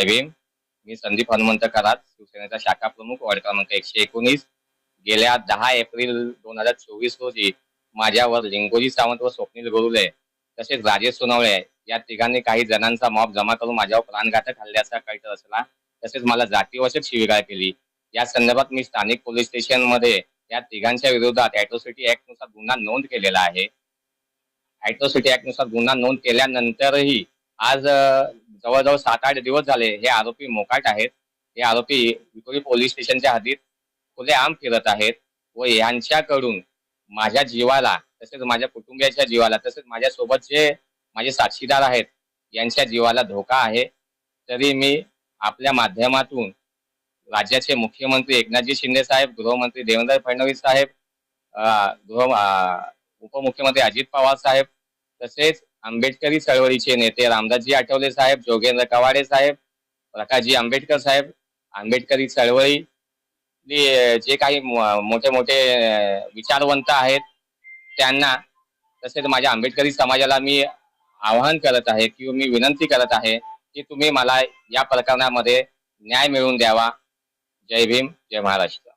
जय भीम मी संदीप हनुमंत करात शिवसेनेचा शाखा प्रमुख वॉर्ड क्रमांक एकशे एकोणीस. गेल्या दहा एप्रिल दोन हजार चोवीस रोजी माझ्यावर लिंगोजी सावंत व स्वप्नील गोरुले तसेच राजेश सोनवळे या तिघांनी काही जणांचा मॉब जमा करून माझ्यावर प्राणघातक हल्ल्याचा कळत असला तसेच मला जातीवशक शिवीगाळ केली. या संदर्भात मी स्थानिक पोलीस स्टेशनमध्ये या तिघांच्या विरोधात अॅट्रॉसिटी ऍक्टनुसार गुन्हा नोंद केलेला आहे. अॅट्रॉसिटी ऍक्टनुसार गुन्हा नोंद केल्यानंतरही आज जवळजवळ सात आठ दिवस झाले हे आरोपी मोकाट आहेत. हे आरोपी विक्रोळी पोलीस स्टेशनच्या हद्दीत खुलेआम फिरत आहेत व यांच्याकडून माझ्या जीवाला तसेच माझ्या कुटुंबियाच्या जीवाला तसेच माझ्या सोबत जे माझे साक्षीदार आहेत यांच्या जीवाला धोका आहे. तरी मी आपल्या माध्यमातून राज्याचे मुख्यमंत्री एकनाथजी शिंदे साहेब गृहमंत्री देवेंद्र फडणवीस साहेब गृह उपमुख्यमंत्री अजित पवार साहेब तसेच आंबेडकरी चळवळीचे नेते रामदासजी आठवले साहेब जोगेंद्र कवाडे साहेब प्रकाशजी आंबेडकर साहेब आंबेडकरी चळवळी. जे काही मोठे मोठे विचारवंत आहेत त्यांना तसेच माझ्या आंबेडकरी समाजाला मी आवाहन करत आहे किंवा मी विनंती करत आहे की तुम्ही मला या प्रकरणामध्ये न्याय मिळवून द्यावा. जय भीम जय महाराष्ट्र.